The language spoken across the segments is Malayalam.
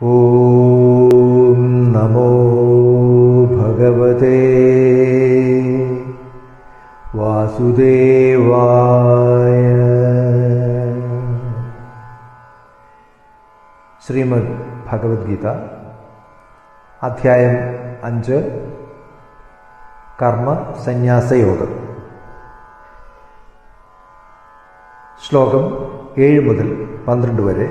ॐ नमो भगवते വാസുദേവായ ശ്രീമദ് ഭഗവത്ഗീത അധ്യായം അഞ്ച് കർമ്മ സന്യാസയോഗം ശ്ലോകം ഏഴ് മുതൽ പന്ത്രണ്ട് വരെ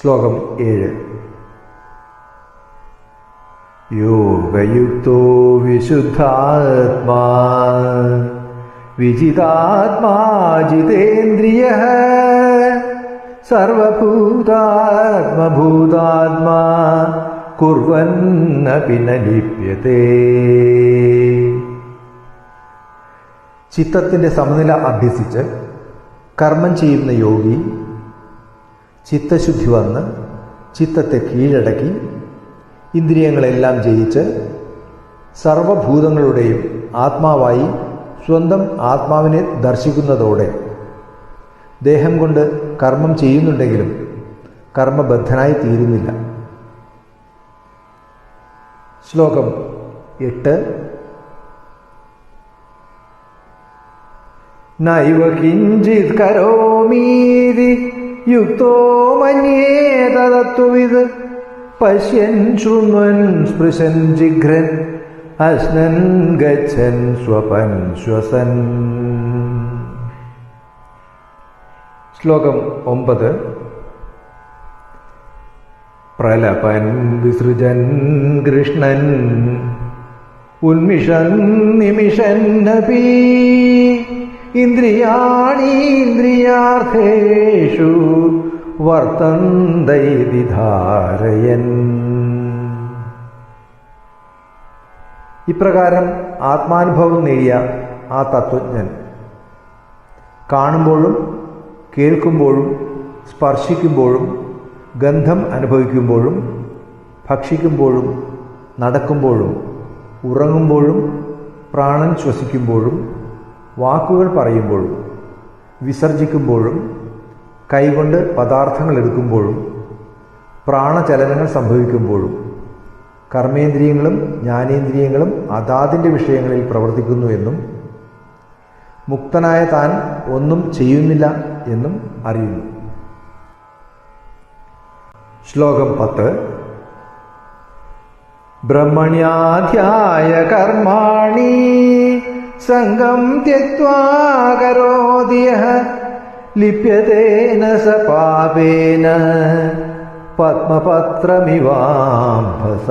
ശ്ലോകം ഏഴ്. യോഗയുക്തോ വിശുദ്ധാത്മാ വിജിതാത്മാ ജിതേന്ദ്രിയ സർവഭൂതാത്മഭൂതാത്മാ കുർവന്നപി ന ചിത്തത്തിന്റെ സമനില അഭ്യസിച്ച് കർമ്മം ചെയ്യുന്ന യോഗി ചിത്തശുദ്ധി വന്ന് ചിത്തത്തെ കീഴടക്കി ഇന്ദ്രിയങ്ങളെല്ലാം ജയിച്ച് സർവഭൂതങ്ങളുടെയും ആത്മാവായി സ്വന്തം ആത്മാവിനെ ദർശിക്കുന്നതോടെ ദേഹം കൊണ്ട് കർമ്മം ചെയ്യുന്നുണ്ടെങ്കിലും കർമ്മബദ്ധനായി തീരുന്നില്ല. ശ്ലോകം എട്ട്. നൈവ കിഞ്ചിത് കരോമീതി യുക്തോ മന്യേതത്വവിത് പശ്യൻ ശൃണ്വൻ സ്പൃശൻ ജിഘ്രൻ അശ്നൻ ഗച്ഛൻ സ്വപൻ ശ്വസൻ. ശ്ലോകം ഒമ്പത്. പ്രലപൻ വിസൃജൻ കൃഷ്ണൻ ഉന്മിഷൻ നിമിഷന്നപി ഇന്ദ്രിയാണീന്ദ്രിയാർത്ഥേഷു വർത്തന്തൈതി ധാരയൻ ഇപ്രകാരം ആത്മാനുഭവം നേടിയ ആ തത്വജ്ഞൻ കാണുമ്പോഴും കേൾക്കുമ്പോഴും സ്പർശിക്കുമ്പോഴും ഗന്ധം അനുഭവിക്കുമ്പോഴും ഭക്ഷിക്കുമ്പോഴും നടക്കുമ്പോഴും ഉറങ്ങുമ്പോഴും പ്രാണൻ ശ്വസിക്കുമ്പോഴും വാക്കുകൾ പറയുമ്പോഴും വിസർജിക്കുമ്പോഴും കൈകൊണ്ട് പദാർത്ഥങ്ങൾ എടുക്കുമ്പോഴും പ്രാണചലനങ്ങൾ സംഭവിക്കുമ്പോഴും കർമ്മേന്ദ്രിയങ്ങളും ജ്ഞാനേന്ദ്രിയങ്ങളും അതാതിന്റെ വിഷയങ്ങളിൽ പ്രവർത്തിക്കുന്നു എന്നും മുക്തനായ താൻ ഒന്നും ചെയ്യുന്നില്ല എന്നും അറിയുന്നു. ശ്ലോകം പത്ത്. ബ്രഹ്മണ്യാധ്യായ കർമാണി സംഗം ത്യക്വാ കരോതിയ ലിപ്യതേന സ പാപേന പത്മപത്രമിവാംഭസ.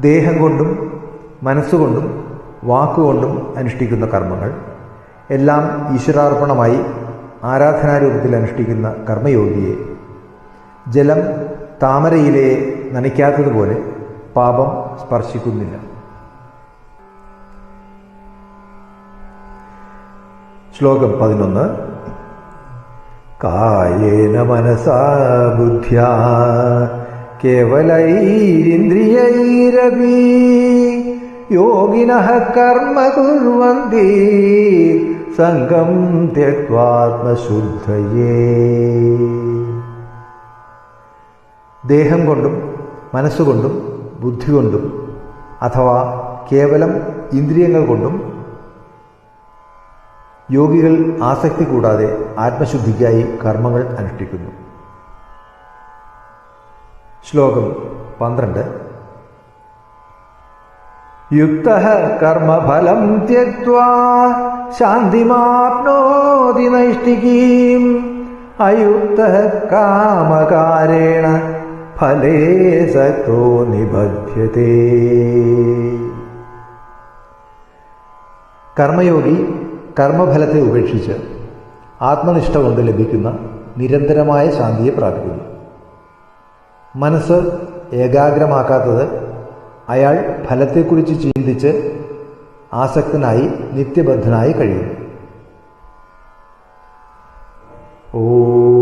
ദേഹം കൊണ്ടും മനസ്സുകൊണ്ടും വാക്കുകൊണ്ടും അനുഷ്ഠിക്കുന്ന കർമ്മങ്ങൾ എല്ലാം ഈശ്വരാർപ്പണമായി ആരാധനാരൂപത്തിൽ അനുഷ്ഠിക്കുന്ന കർമ്മയോഗിയെ. ജലം താമരയിലെ നനയ്ക്കാത്തതുപോലെ പാപം സ്പർശിക്കുന്നില്ല. ശ്ലോകം പതിനൊന്ന്. കായേന മനസാ ബുദ്ധ്യാ കേവലൈരിന്ദ്രിയൈരപി യോഗിന കർമ്മ കുർവന്തി സംഘം തെക്വാത്മശുദ്ധയേ ദേഹം കൊണ്ടും മനസ്സുകൊണ്ടും ബുദ്ധി കൊണ്ടും അഥവാ കേവലം ഇന്ദ്രിയങ്ങൾ കൊണ്ടും യോഗികൾ ആസക്തി കൂടാതെ ആത്മശുദ്ധിക്കായി കർമ്മങ്ങൾ അനുഷ്ഠിക്കുന്നു. ശ്ലോകം പന്ത്രണ്ട്. യുക്ത കർമ്മഫലം ശാന്തിമാപ്നോതി നൈഷ്ഠികീം. അയുക്ത കാമകാരേണ ഫലേ സക്തോ നിബധ്യത്തെ കർമ്മയോഗി കർമ്മഫലത്തെ ഉപേക്ഷിച്ച് ആത്മനിഷ്ഠ കൊണ്ട് ലഭിക്കുന്ന നിരന്തരമായ ശാന്തിയെ പ്രാപിക്കുന്നു. മനസ്സ് ഏകാഗ്രമാക്കാത്തത് അയാൾ ഫലത്തെക്കുറിച്ച് ചിന്തിച്ച് ആസക്തനായി നിത്യബദ്ധനായി കഴിയുന്നു. ഓം